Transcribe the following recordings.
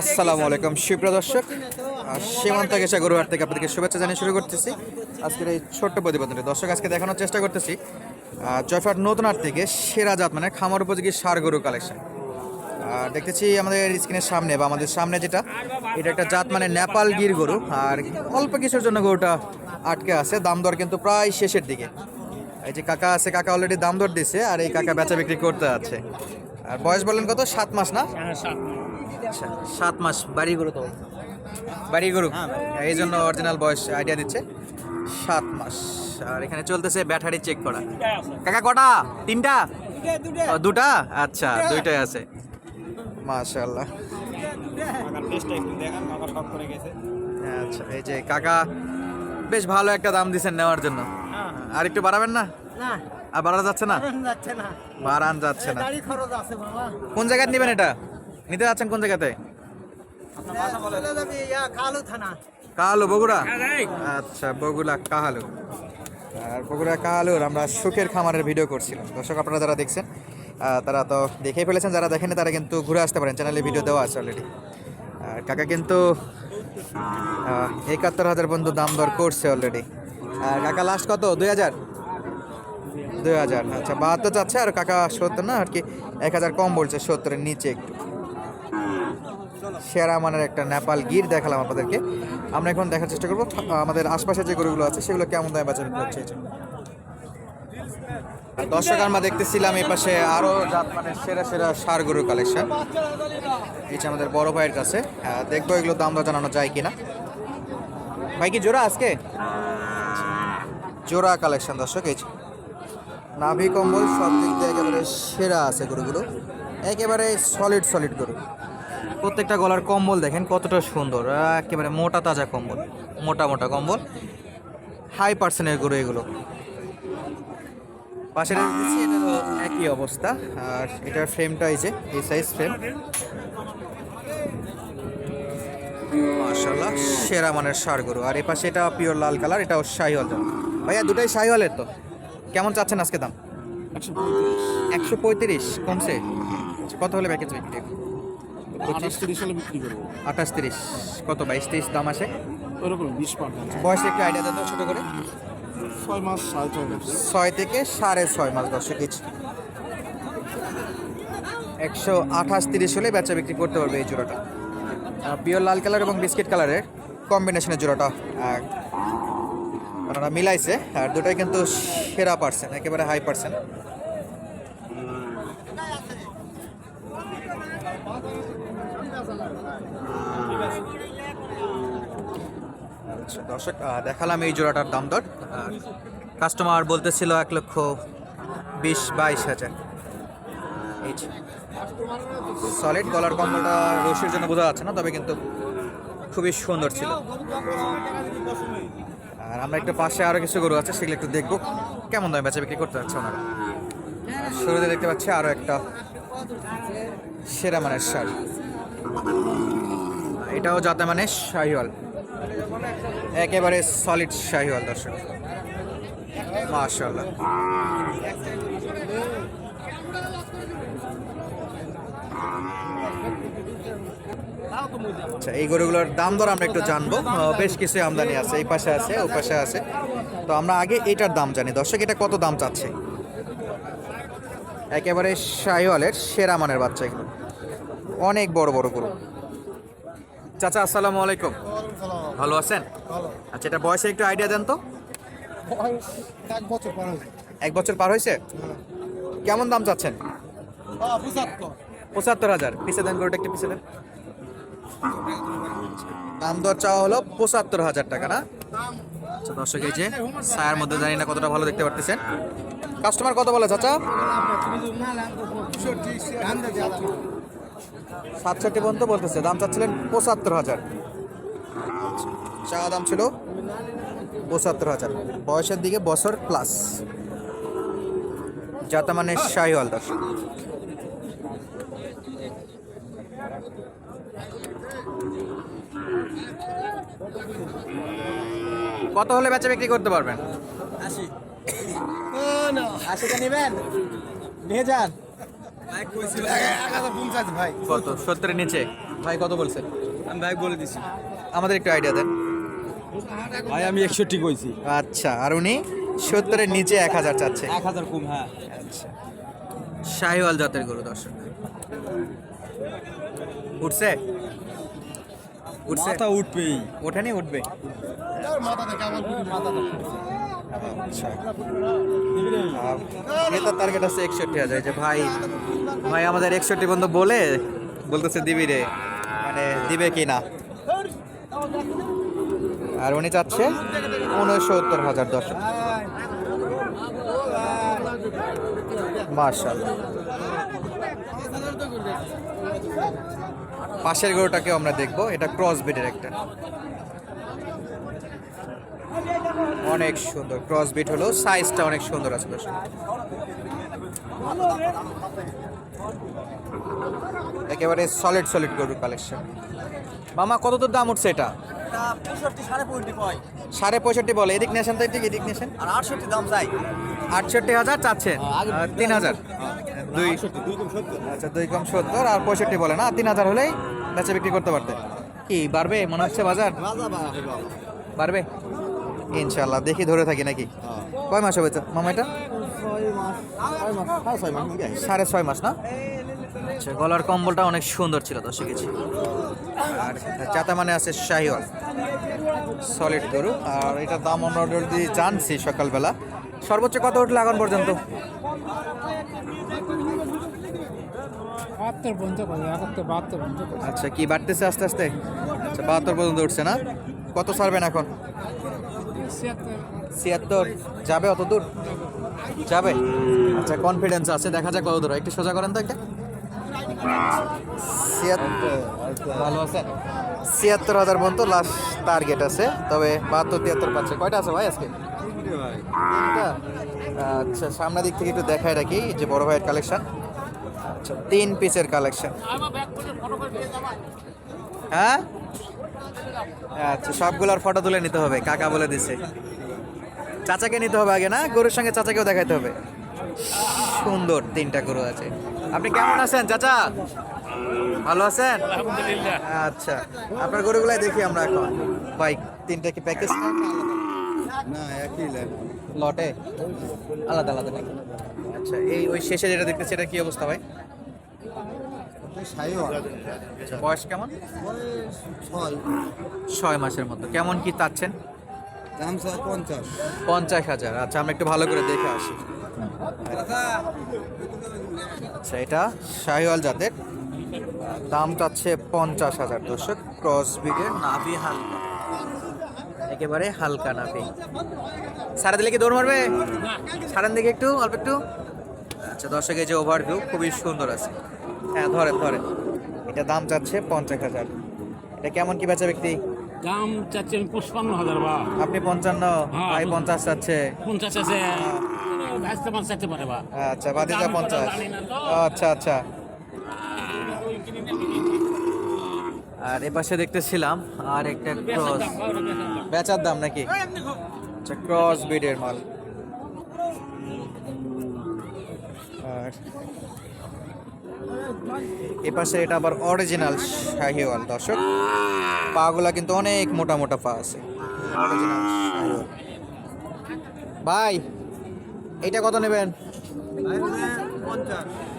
আসসালামু আলাইকুম। সুপ্রিয় দর্শক সীমান্ত গেছা গরুহাট থেকে আপনাদেরকে শুভেচ্ছা জানিয়ে শুরু করতেছি। আজকের এই ছোট্ট প্রতিবেদনটি দর্শক আজকে দেখানোর চেষ্টা করতেছি জয়ফাট নতুন হাট থেকে সেরা জাত মানে খামার উপযোগী সার গরু কালেকশন আর দেখতেছি আমাদের স্ক্রিনের সামনে বা আমাদের সামনে যেটা এটা একটা জাত মানে নেপাল গির গরু আর অল্প কিছুর জন্য গরুটা আটকে আছে দাম দর কিন্তু প্রায় শেষের দিকে। এই যে কাকা আছে কাকা অলরেডি দাম দর দিছে আর এই কাকা বেচা বিক্রি করতে আছে আর বয়স বললেন কত? সাত মাস না? আচ্ছা সাত মাস বাড়ি গরু তো? বাড়ি গরু? এই জন্য অরিজিনাল বয়স আইডিয়া দিচ্ছে। সাত মাস। আর এখানে চলতেছে ব্যাটারি চেক করা। কাকা কটা? তিনটা? দুটা? আচ্ছা দুইটাই আছে। মাশাল্লাহ আচ্ছা এই যে কাকা বেশ ভালো একটা দাম দিছেন নেওয়ার জন্য। আর একটু বাড়াবেন না? আর বাড়ানো যাচ্ছে না? বাড়ান যাচ্ছে না। কোন জায়গায় নেবেন এটা? নিতে যাচ্ছেন কোন জায়গাতে? কালো বগুড়া? আচ্ছা বগুড়া কাহালু আর বগুড়া কাহালুর আমরা সুখের খামারের ভিডিও করছিলাম। দর্শক আপনারা যারা দেখছেন তারা তো দেখেই ফেলেছেন যারা দেখেনি তারা কিন্তু ঘুরে আসতে পারেন। চ্যানেলে ভিডিও দেওয়া আছে অলরেডি আর কাকা কিন্তু একাত্তর হাজার বন্ধু দাম দর করছে অলরেডি আর কাকা লাস্ট কত? দুই হাজার? দুই হাজার আচ্ছা বাহাত্তর চাচ্ছে আর কাকা সত্তর না আর কি এক হাজার কম বলছে সত্তরের নিচে একটু। সেরা মানের একটা নেপাল গির দেখালাম আপনাদেরকে। আমরা এখন দেখার চেষ্টা করব। আমাদের আশপাশে যে গরুগুলো আছে, সেগুলো কেমন দামে বিক্রি হচ্ছে দর্শক, আমরা দেখতেছিলাম এই পাশে আরও মানে সেরা সেরা সার গরুর কালেকশন এই যে আমাদের বড় ভাইয়ের কাছে। দেখব এগুলো দাম দর জানানো যায় কিনা। ভাই, কি জোড়া আজকে? জোড়া কালেকশন দর্শক, এই। নাভি কম্বল, সব দিক দিয়ে একেবারে সেরা আছে গরুগুলো। একেবারে সলিড সলিড গরু। প্রত্যেকটা গলার কম্বল দেখেন কতটা সুন্দর একেবারে মোটা তাজা কম্বল মোটা মোটা কম্বল। হাই পার্সেন্টের গরু এগুলো। পাশে দিচ্ছি এটারও একই অবস্থা আর এটার ফ্রেমটা এই যে এই সাইজ ফ্রেম মাশাল্লাহ সেরা মানের সার গরু। আর এ পাশে এটা পিওর লাল কালার এটাও শাহিওয়াল। ভাইয়া দুটাই শাহিওয়ালের তো? কেমন চাচ্ছেন আজকে দাম? একশো পঁয়ত্রিশ। কমছে আচ্ছা, কত হলে প্যাকেজ বিক্রি আঠাশ তিরিশ হলে বিক্রি করব। আঠাশ তিরিশ কত বাইশ তেইশ দাম আসে? ওরকম বিশ পার্সেন্ট বয়স একটু আইডিয়া দেন ছোটো করে। ছয় মাস সাড়ে ছয় মাস। ছয় থেকে সাড়ে ছয় মাস দর্শক ইচ একশো আঠাশ তিরিশ হলে বেচা বিক্রি করতে পারবে এই জোড়াটা। পিওর লাল কালার এবং বিস্কিট কালারের কম্বিনেশনের জোড়াটা। ওনারা মিলাইছে আর দুটাই কিন্তু সেরা পার্সেন্ট একেবারে হাই পার্সেন্ট আচ্ছা, দর্শক দেখালাম এই জোড়াটার দাম দর। কাস্টমার বলতেছিল এক লক্ষ বিশ বাইশ হাজার। সলিড গলার কম্বলটা রশির জন্য বোঝা যাচ্ছে না তবে কিন্তু খুবই সুন্দর ছিল। আর আমরা একটু পাশে আরও কিছু গরু আছে সেগুলো একটু দেখব। কেমন দামে বেচা বিক্রি করতে যাচ্ছে ওনারা? শুরুতে দেখতে পাচ্ছি আরও একটা। সেরা মানের শাড়ি। এটাও যাতে মানে শাহিওয়াল। একেবারে সলিড শাহিওয়াল, দর্শক। মাশাল্লাহ আচ্ছা এই গরুগুলোর দাম দর আমরা একটু জানব। বেশ কিছু আমদানি আছে, এই পাশে আছে, ও পাশে আছে। তো আমরা আগে এটার দাম জানি। দর্শক, এটা কত দাম চাচ্ছে? একেবারে শাহিওয়ালের সেরা মানের বাচ্চা এগুলো অনেক বড় বড় গরু। চাচা আসসালামু আলাইকুম। ভালো আছেন? আচ্ছা এটা বয়সে একটু আইডিয়া দেন তো। এক বছর পার হয়েছে। কেমন দাম চাচ্ছেন? পঁচাত্তর। হাজার। পিছে দেন গরুটা একটু পিছে দেন। দাম দর চাওয়া হলো পঁচাত্তর হাজার টাকা না? আচ্ছা দর্শক এই যে ছায়ার মধ্যে জানি না কতটা ভালো দেখতে পারতেছেন। কাস্টমার কত বলে, চাচা? সাতষট্টি পর্যন্ত বলতেছে। দাম চাচ্ছিলেন পঁচাত্তর হাজার। চা দাম ছিল পঁচাত্তর হাজার। বয়সের দিকে বছর প্লাস যাতে মানে শাহিওয়াল দর্শক। কত হলে বেচা বিক্রি করতে পারবেন? আশিটা নেবেন? নিয়ে যান। এক হাজার পঞ্চাশ ভাই। কত? সত্তরের নিচে? ভাই কত বলছেন আমি ভাই বলে দিছি। আমাদের একটু আইডিয়া দেন। ভাই আমি একষট্টি কইছি। আচ্ছা আর উনি সত্তরের নিচে এক হাজার চাচ্ছে। এক হাজার কম হ্যাঁ। আচ্ছা। শাহিওয়াল জাতের গরু দর্শক। উঠছে? উঠছে? মাথা উঠবেই। ওঠেনি উঠবে। মাথা থেকে আমার মাথা আচ্ছা। ক্রেতার টার্গেট আছে একষট্টি হাজার। যে ভাই ভাই আমাদের একষট্টি বন্ধু বলে বলতেছে দিবি রে। মানে দিবে কি না আর উনি চাচ্ছে উনসত্তর হাজার দর্শক। মার্শাল্লাহ পাশের গরুটাকেও আমরা দেখব, এটা ক্রস বিটের একটা। অনেক সুন্দর। ক্রস বিট হলো সাইজটা অনেক সুন্দর আছে দর্শক। একেবারে সলিড সলিড গরুর কালেকশন মামা কত তোর দাম উঠছে এটা? সাড়ে পঁয়ষট্টি বলে। এদিক নেশন তো এদিক এদিক নেশন আর আটষট্টি দাম চাই। আটষট্টি হাজার চাচ্ছেন তিন হাজার। দুই। আচ্ছা দুই কম সত্তর আর পঁয়ষট্টি বলে না? তিন হাজার হলেই বেচা বিক্রি করতে পারতে। কি বাড়বে? মনে হচ্ছে বাজার? বাড়বে? ইনশাল্লাহ দেখি ধরে থাকি নাকি? কয় মাস হবে তো, মামা এটা? সাড়ে ছয় মাস না? আচ্ছা গলার কম্বলটা অনেক সুন্দর ছিল তো শিখেছি। আর চাতা মানে আছে শাহিওয়াল সলিড গরু। আর এটার দাম আমরা অলরেডি জানছি সকালবেলা। সর্বোচ্চ কত উঠলে এখন পর্যন্ত? আচ্ছা কি বাড়তেছে আস্তে আস্তে? আচ্ছা বাহাত্তর পর্যন্ত উঠছে না? কত ছাড়বেন এখন? ছিয়াত্তর। যাবে অত দূর? যাবে? আচ্ছা কনফিডেন্স আছে, দেখা যাক কত দূর একটু সোজা করেন তো একটা। ছিয়াত্তর ভালো আছেন ছিয়াত্তর হাজার পর্যন্ত লাস্ট টার্গেট আছে, তবে বাহাত্তর, তিয়াত্তর পাচ্ছে। কয়টা আছে ভাই আজকে? আচ্ছা সামনের দিক থেকে একটু দেখায় রাখি যে বড় ভাইয়ের কালেকশন আচ্ছা তিন পিসের কালেকশন হ্যাঁ? আচ্ছা সবগুলোর ফটো তুলে নিতে হবে কাকা বলে দিছে। চাচাকে নিতে হবে আগে না? গরুর সঙ্গে চাচাকেও দেখাইতে হবে। সুন্দর তিনটা গরু আছে। আপনি কেমন আছেন চাচা? ভালো আছেন? আচ্ছা আপনার গরুগুলাই দেখি আমরা এখন। বাইক তিনটা কি প্যাকেজ না একই লটে? আলাদা আলাদা নাকি? আচ্ছা এই ওই শেষে যেটা দেখতেছি এটা কি অবস্থা ভাই? বয়স কেমন? ছয়। মাসের মতো কেমন কি চাচ্ছেন? পঞ্চাশ। হাজার। আচ্ছা আমরা একটু ভালো করে দেখে আসি। আচ্ছা এটা শাহিওয়াল জাতের। দাম চাচ্ছে পঞ্চাশ হাজার দর্শক। ক্রস ব্রিডের নাভি হালকা। একেবারে হালকা নাভি। সারা দিলে কি দৌড় মারবে? সারান দিকে একটু অল্প একটু। আচ্ছা দর্শক এই যে ওভারভিউ খুবই সুন্দর আছে। হ্যাঁ ধরেন ধরেন। এটা দাম চাচ্ছে পঞ্চাশ হাজার। এটা কেমন কি বেচা ব্যক্তি দাম চাচ্ছে পঁচপান্ন হাজার বা। আপনি পঞ্চান্ন হ্যাঁ, ভাই পঞ্চাশ। চাচ্ছে। পঞ্চাশ আছে। বা। আচ্ছা বাদিজা পঞ্চাশ। আচ্ছা আচ্ছা। আর এ পাশে দেখতেছিলাম আর একটা ক্রস বেচার দাম। নাকি? আচ্ছা ক্রস বিডের মাল। আর এ পাশে এটা আবার অরিজিনাল শাহিওয়াল, দর্শক। পাগুলা কিন্তু অনেক মোটা মোটা পা আছে। ভাই এইটা কত নেবেন?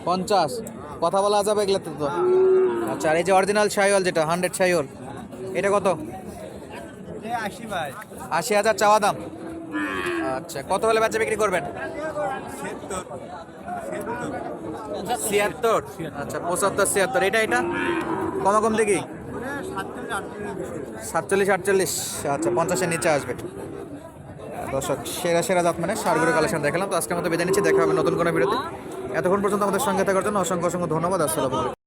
পঞ্চাশ। কথা বলা যাবে এগুলো তো। আচ্ছা আর এই যে অরিজিনাল শাহিওয়াল যেটা হান্ড্রেড শাহিওয়াল, এটা কত? আশি হাজার চাওয়া দাম। আচ্ছা কত হলে বেচা বিক্রি করবেন? ছিয়াত্তর? আচ্ছা পঁচাত্তর, ছিয়াত্তর। এটা এটা? কমা কম দেখি। সাতচল্লিশ, আটচল্লিশ। আচ্ছা পঞ্চাশের নিচে আসবে। দর্শক, সেরা সেরা জাত মানে সারগুলো কালেকশন দেখালাম। তো আজকের মতো বেঁধে নিচ্ছি, দেখা হবে নতুন কোনো ভিডিওতে। এতক্ষণ পর্যন্ত আমাদের সঙ্গে থাকার জন্য অসংখ্য অসংখ্য ধন্যবাদ। আসসালামু